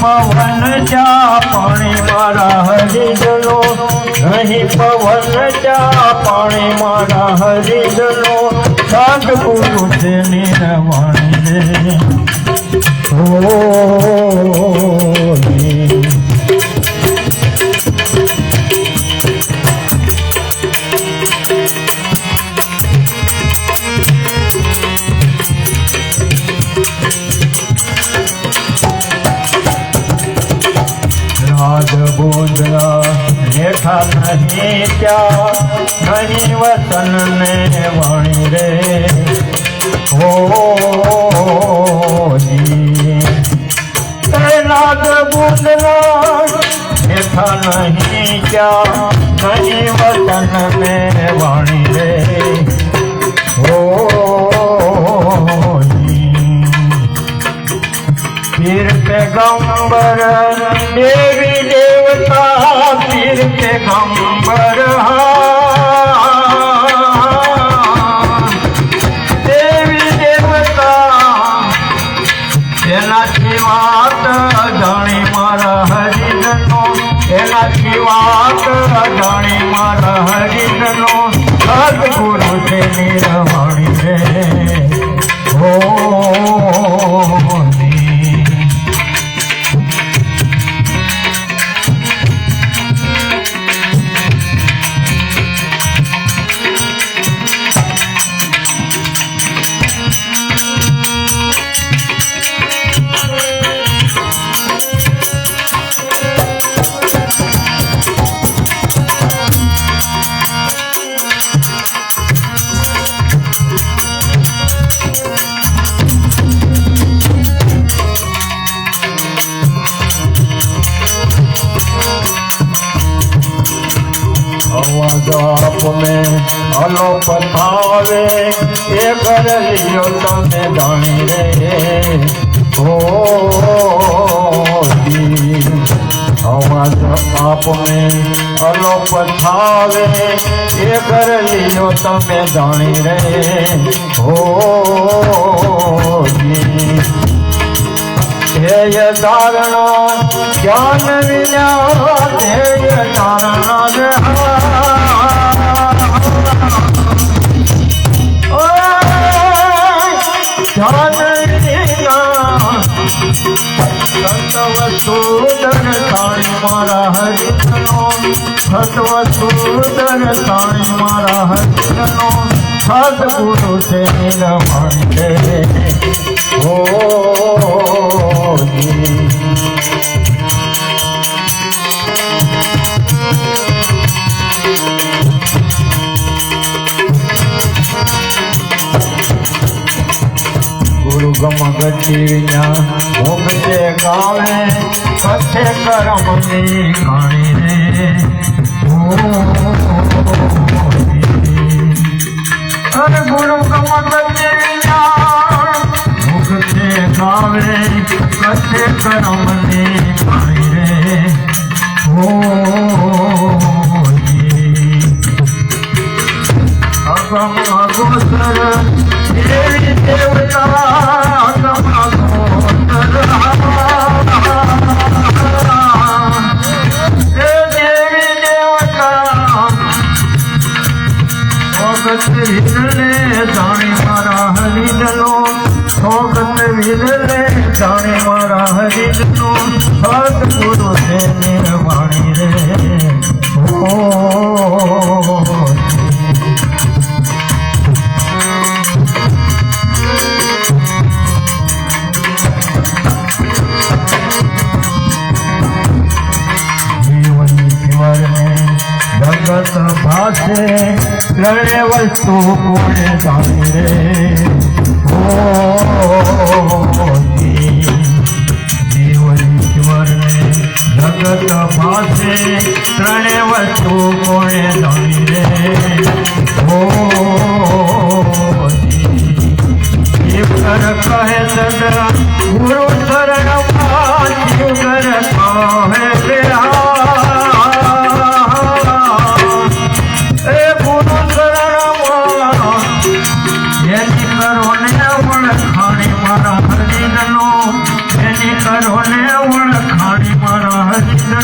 પવન ચા પાણી મારા હરિજનો. નહીં પવન ચા પાણી મારા હરિજનો. સદગુરુ છે નિરવાણી રે. ઓ રાજ બોધરા રેખા નહીં ત્યાં નહીં વતન ને વાણી રે હો નાદ બોધરા રેખા નહીં ત્યાં નહીં વતન ને વાણી રે હો પીર પેગંબર દેવી દેવતા દેવી દેવતા એનાથી વાત જાણી મારા હરિજનો, એનાથી વાત જાણી મારા હરિજનો. સદગુરુ છે નિરમણી અલો પથાવે, એ કર લિયો તમે જાણી રે હો. અવાજ આપને અલો પથાવે, એ કર લિયો તમે જાણી રે હો. ધ્યેય ધારણા જ્ઞાન વિના ધ્યેય ધારણા સતવસુદન તાણી મારા હરિજનો સતવસુદન તાણી મારા હરિજનો સદગુરુ છે નિરમણ છે ઓ ગુરુ ગમ ગતિના ભોગતે ગાવે કથે કરમની કાણી રે. અરે ગુરુ ગમ લડે વસ્તુ કોને જાણે રે. જીવન જગત ભાષે ત્રણે વસ્તુ કોણે જાણી રે ઓ કહે સદા ગુરુ શરણ જીવન કહે નો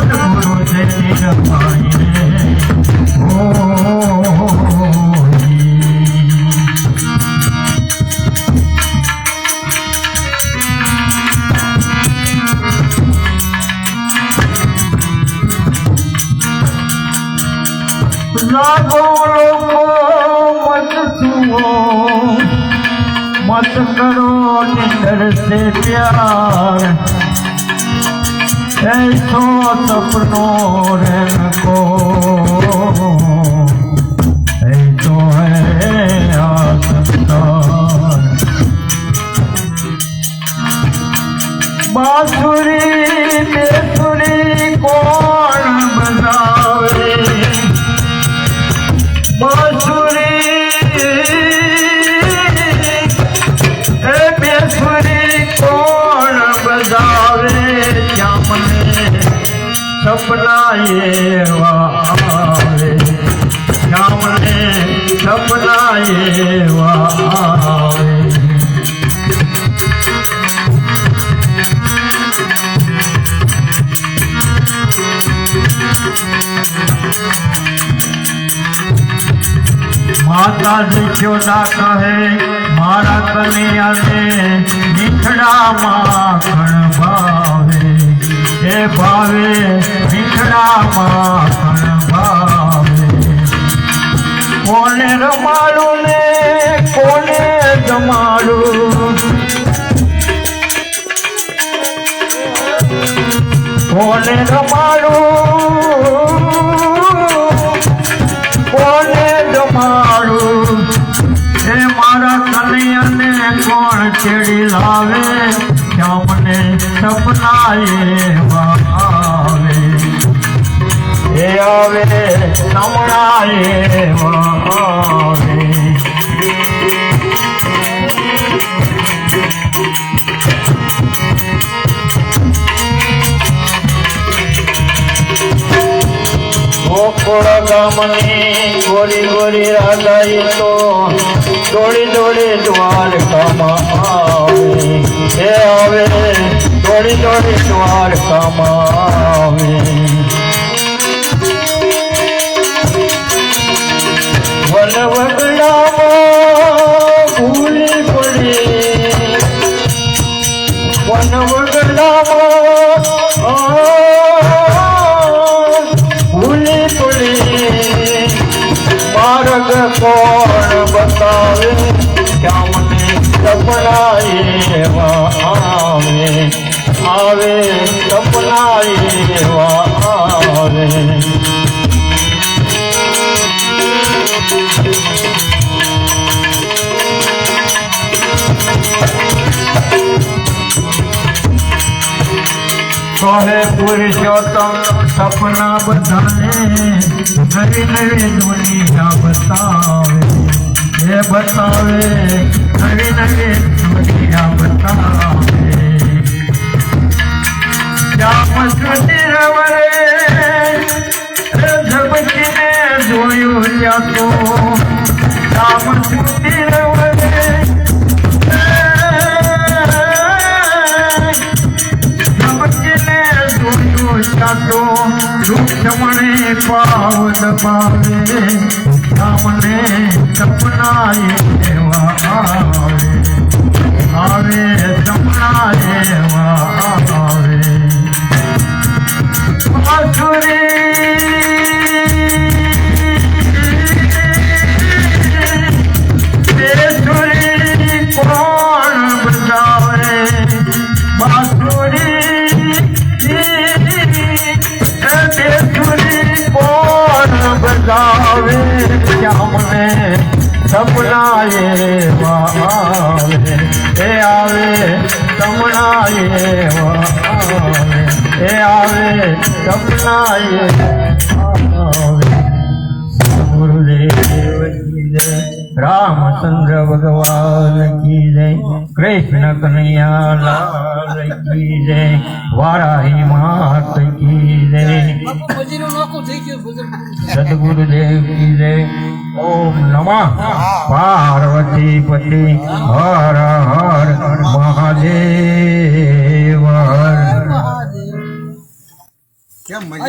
સદગુરુ જતી રમાય મત કરો નિંદર સે પ્યાર. ऐसो सपनो रन માતાજી ચોદા કહે મારા કનૈયાને મીઠડા માખણ ભાવે એ ભાવે મીઠડા માખણ ભાવે કોને રમાડું ને કોને જમાડું કોને રમાડું? કનૈયાને કોણ છેડી લાવે? ત્યાં મને સપના આવે એ આવે નમણા એવા આવે ગોકુળ ગામની ગોરી ગોરી રાધાઈ તો દોડી દોડી દ્વારકામાં આવે એ આવે દોડી દોડી દ્વારકામાં આવે કોણ બતાવે? ક્યાં મને સપના એવા આવે આવે સપના એવા આવે કહે પુરુષોત્તમ સપના બધાને નવી નવી દુનિયા બતાવે, એ બતાવે, નવી નવી દુનિયા બતાવે. શ્યામ સુધી રવરે ઝબકીને જોયું ત્યાં તો શ્યામ સુધી રવરે ચાતો રૂક્ષમણે પાવ દબાવે સામને સપના એવા આવે આવે સપના એવા આવે सपना ये आवे ए आवे तमना ये आवे ए आवे तमना ये रामचंद्र भगवान की जय कृष्ण कन्हैया लाल की जय वाराही मात की जय सदगुरुदेव की जय। ઓમ નમઃ. પાર્વતી પતિ હર હર મહાદેવ. કેમ મજૂર